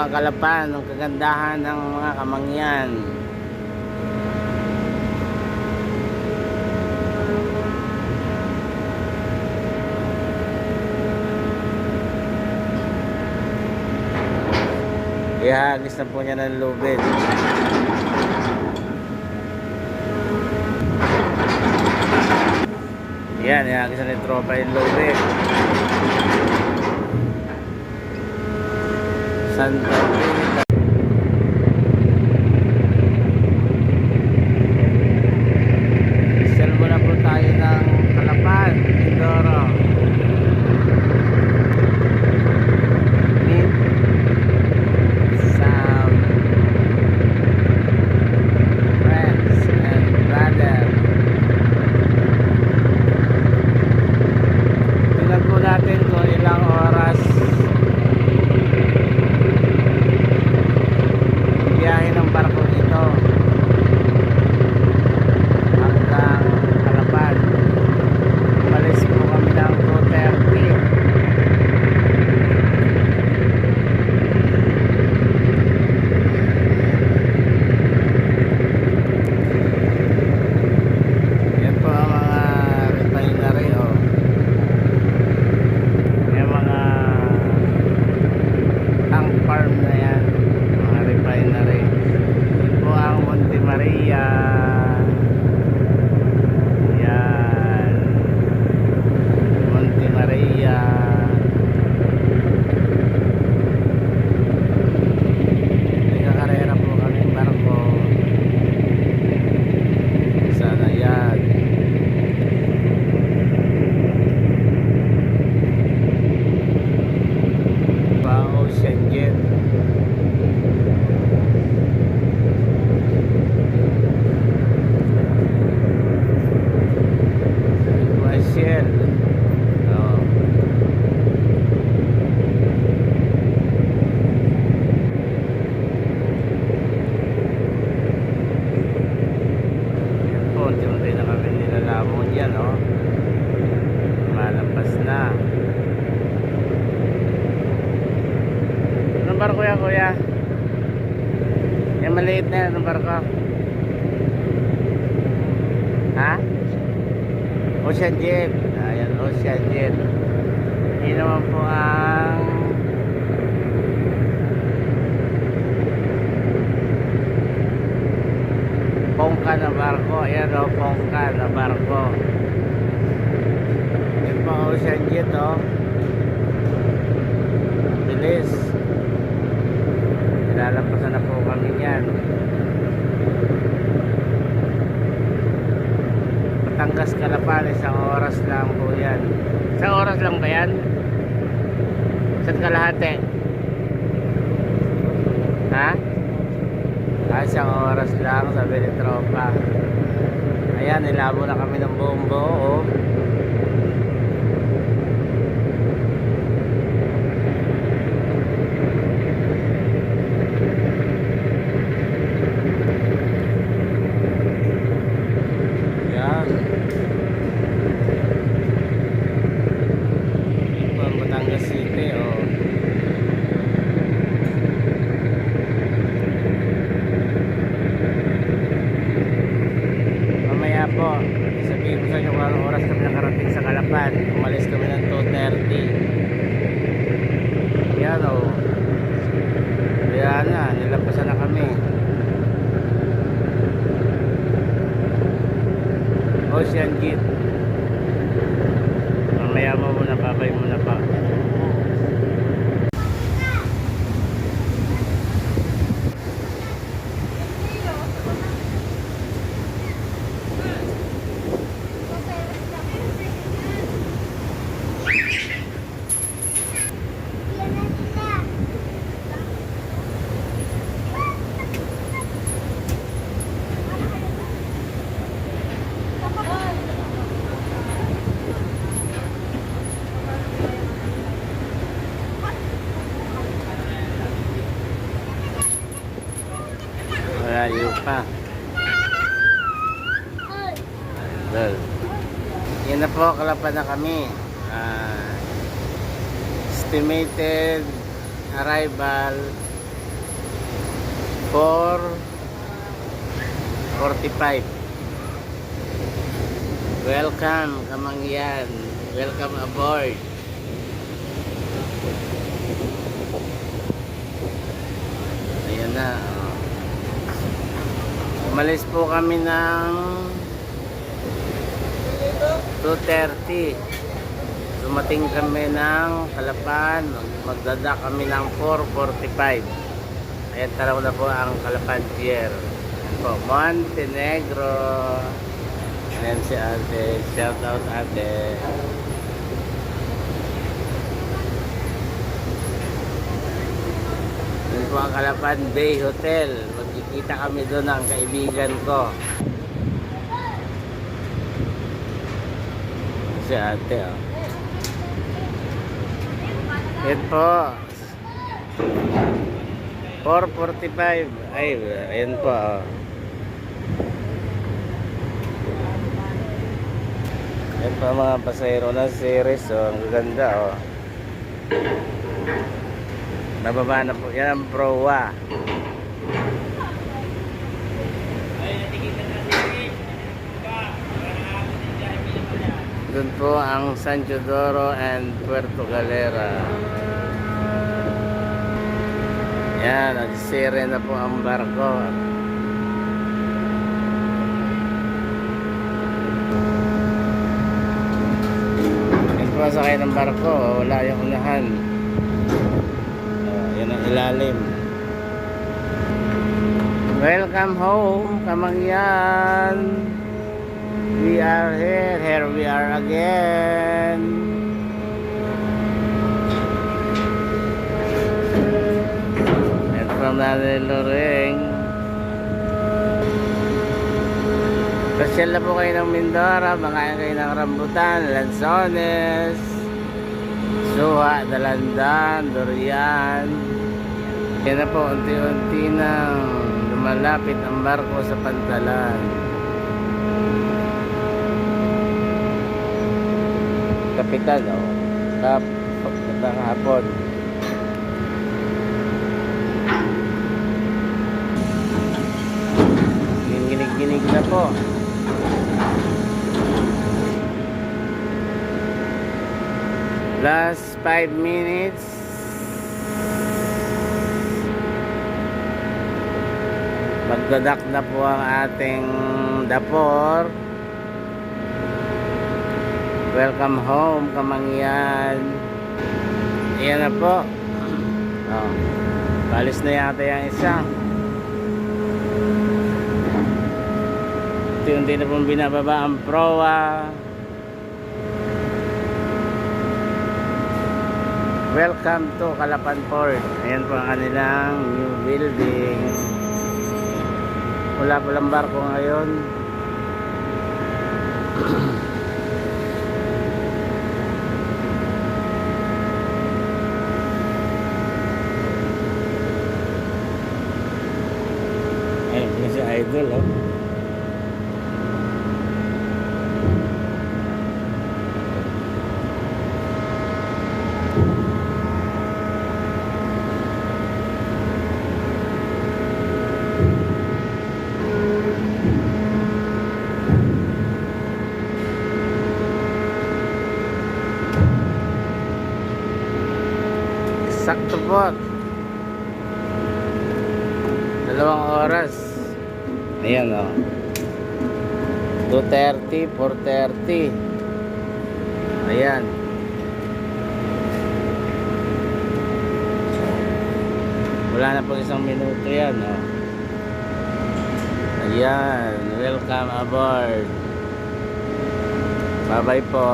Ang kalapan ng kagandahan ng mga kamangyan. Ihagis na po niya ng lubid. Yan, ihagis na ng tropa yung lubid. 三。Kuya? Yung maliit na yan, anong barko? Ha? Ocean Jet. Ayan, Ocean Jet. Yun naman po ang Pongka na barko. Ayan o, Pongka na barko. Yan po ang Ocean Jet o. Bilis. Nilalampasan na po kami yan. Batangas Kalapan, isang oras lang po yan. Isang oras lang ba yan? Saan kalahati? Ha? Ah, isang oras lang, sabi ni Tropa. Ayan, nilabo na kami ng buong buo. oh. Yan. Ito ang Batangas City, oh. Mamaya po, sabihin ko sa inyo kung anong oras kami nakarating sa Kalapan. Umalis kami ng 2.30. Yan, oh. Yan na, nilampasan na kami. Ocean Gate. Malayo pa. Well, yan na po, kalapan na kami. Ah, estimated arrival 4.45 Welcome, Kamangyan. Welcome aboard. Ayan na. Umalis po kami ng 2.30. Dumating kami ng Kalapan. Magdada kami ng 4.45. Ayan taraw na po ang Kalapan Pier. Ayan po, Montenegro. Ayan si ate. Shout out ate. Yun po ang Kalapan Bay Hotel. Magkikita kami doon ng kaibigan ko. Si ate oh. Yan po. 4.45. Ay, ayan po oh. Yan pa mga pasahero ng series oh. Ang ganda oh. Nababa na po. Yan ang proa. Doon po ang San Teodoro and Puerto Galera. Yan, nagsire na po ang barko. Yan po ang sakay ng barko. Wala yung unahan. Uh, yan ang ilalim. Welcome home, Kamangyan. We are here, here we are again. And from Nanay Loreng. Pasyal na po kayo ng Mindoro, makain kayo ng rambutan, lansones, suha, dalandan, durian. Yan na po, unti-unti nang lumalapit ang barko sa pantalan. Kapitan o kap pagkatang hapon. Ginig-ginig na po. Last 5 minutes. Magdadak na po ang ating dapor Welcome home, Kamangyan. Iyan na po. Oh. Balis na yata yung isa. Unti-unti na pong binababa ang proa. Welcome to Calapan Port. Ayan po ang kanilang new building. Wala palang barko ngayon. po si Idol, oh. Sakto po. Dalawang oras. Ayan o. Oh. 2.30, 4.30. Ayan. Wala na po isang minuto yan o. Oh. Ayan. Welcome aboard. Bye bye po.